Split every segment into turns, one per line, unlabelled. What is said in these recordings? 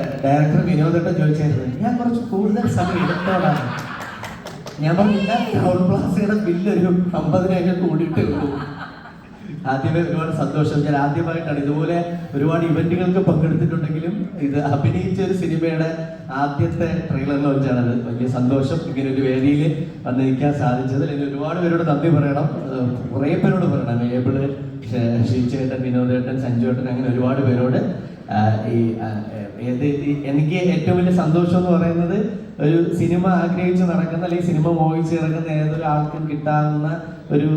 Director വിനോദട്ടം ചോദിച്ചായിരുന്നു ഞാൻ കുറച്ച് കൂടുതൽ സമയം എടുത്തോളാണ് ഞാൻ പറഞ്ഞില്ല ടൗൺ പ്ലാസയുടെ ബില്ല് ഒരു അമ്പതിനായിരം കൂടിയിട്ടേ ഉള്ളൂ. ആദ്യമേ ഒരുപാട് സന്തോഷം. ഞാൻ ആദ്യമായിട്ടാണ് ഇതുപോലെ ഒരുപാട് ഇവന്റുകൾക്ക് പങ്കെടുത്തിട്ടുണ്ടെങ്കിലും ഇത് അഭിനയിച്ച ഒരു സിനിമയുടെ ആദ്യത്തെ ട്രെയിലർ ലോഞ്ചാണത് വലിയ സന്തോഷം ഇങ്ങനെ ഒരു വേദിയിൽ വന്നിരിക്കാൻ സാധിച്ചതിൽ എനിക്ക് ഒരുപാട് പേരോട് നന്ദി പറയണം. കുറേ പേരോട് പറയണം. ഏബിൾ ഷീച്ചേട്ടൻ വിനോദേട്ടൻ സഞ്ജുവേട്ടൻ അങ്ങനെ ഒരുപാട് പേരോട് ഈ എനിക്ക് ഏറ്റവും വലിയ സന്തോഷം എന്ന് പറയുന്നത് ഒരു സിനിമ ആഗ്രഹിച്ച് നടക്കുന്ന അല്ലെങ്കിൽ സിനിമ മോഹിച്ച് നടക്കുന്ന ഏതൊരു ആൾക്കും കിട്ടാവുന്ന ഒരു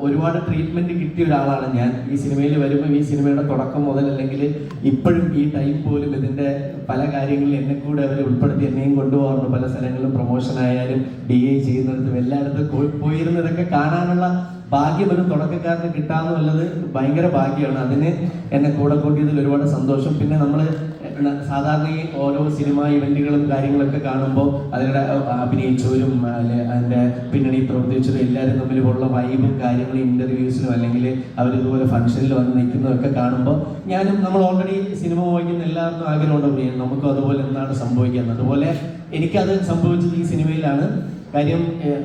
ഒരുപാട് ട്രീറ്റ്മെന്റ് കിട്ടിയ ഒരാളാണ് ഞാൻ. ഈ സിനിമയിൽ വരുമ്പോൾ ഈ സിനിമയുടെ തുടക്കം മുതൽ അല്ലെങ്കിൽ ഇപ്പോഴും ഈ ടൈം പോലും ഇതിന്റെ പല കാര്യങ്ങളിൽ എന്നെ കൂടെ അവർ ഉൾപ്പെടുത്തി എന്നെയും കൊണ്ടുപോകാറുണ്ട്. പല സ്ഥലങ്ങളിലും പ്രൊമോഷൻ ആയാലും ഡി എ ചെയ്യുന്നിടത്തും എല്ലായിടത്തും പോയി- പോയിരുന്നതൊക്കെ കാണാനുള്ള ഭാഗ്യം ഒരു തുടക്കക്കാരന് കിട്ടാന്നുള്ളത് ഭയങ്കര ഭാഗ്യമാണ്. അതിന് എന്നെ കൂടെ കൂട്ടിയതിൽ ഒരുപാട് സന്തോഷം. പിന്നെ നമ്മൾ സാധാരണ ഈ ഓരോ സിനിമ ഇവന്റുകളും കാര്യങ്ങളൊക്കെ കാണുമ്പോൾ അതിലൂടെ അഭിനയിച്ചവരും അതിന്റെ പിന്നണി പ്രവർത്തിച്ചവരും എല്ലാവരും തമ്മിൽ ഉള്ള വൈബും കാര്യങ്ങളും ഇന്റർവ്യൂസിലും അല്ലെങ്കിൽ അവർ ഇതുപോലെ ഫംഗ്ഷനിൽ വന്ന് നിൽക്കുന്നതൊക്കെ കാണുമ്പോൾ ഞാനും നമ്മൾ ഓൾറെഡി സിനിമ വായിക്കുന്ന എല്ലാവർക്കും ആഗ്രഹമുണ്ട്. "ഉയ്യ്, നമുക്കും അതുപോലെ എന്താണ് സംഭവിക്കുന്നത് അതുപോലെ എനിക്കത് സംഭവിച്ചത് ഈ സിനിമയിലാണ്. കാര്യം ഏഹ്,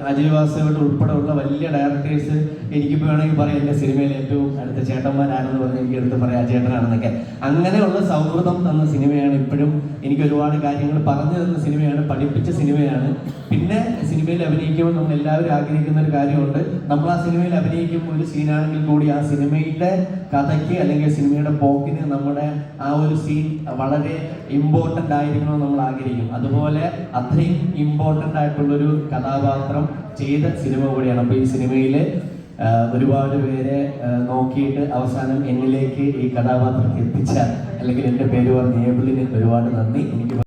ഉൾപ്പെടെയുള്ള വലിയ ഡയറക്ടേഴ്സ് എനിക്ക് വേണമെങ്കിൽ പറയാം എന്റെ സിനിമയിൽ ഏറ്റവും അടുത്ത ചേട്ടന്മാരാണെന്ന് പറഞ്ഞ് എനിക്ക് എടുത്ത് പറയാം ചേട്ടനാണെന്നൊക്കെ. അങ്ങനെയുള്ള സൗഹൃദം തന്ന സിനിമയാണ് ഇപ്പോഴും എനിക്ക് ഒരുപാട് കാര്യങ്ങൾ പറഞ്ഞു തന്ന സിനിമയാണ് പഠിപ്പിച്ച സിനിമയാണ്. പിന്നെ സിനിമയിൽ അഭിനയിക്കുമ്പോൾ നമ്മൾ എല്ലാവരും ആഗ്രഹിക്കുന്ന ഒരു കാര്യമുണ്ട്. നമ്മൾ ആ സിനിമയിൽ അഭിനയിക്കുമ്പോൾ ഒരു സീനാണെങ്കിൽ കൂടി ആ സിനിമയുടെ കഥയ്ക്ക് അല്ലെങ്കിൽ സിനിമയുടെ പോക്കിന് നമ്മുടെ ആ ഒരു സീൻ വളരെ ഇമ്പോർട്ടന്റ് ആയിരിക്കണമെന്ന് നമ്മൾ ആഗ്രഹിക്കും. അതുപോലെ അത്രയും ഇമ്പോർട്ടന്റ് ആയിട്ടുള്ളൊരു കഥാപാത്രം ചെയ്ത സിനിമ കൂടിയാണ്. അപ്പോൾ ഈ സിനിമയിൽ ഒരുപാട് പേരെ നോക്കിയിട്ട് അവസാനം എന്നിലേക്ക് ഈ കഥാപാത്രം എത്തിച്ച അല്ലെങ്കിൽ എന്റെ പേര് പറഞ്ഞ ഏബിളിന് ഒരുപാട് നന്ദി. എനിക്ക്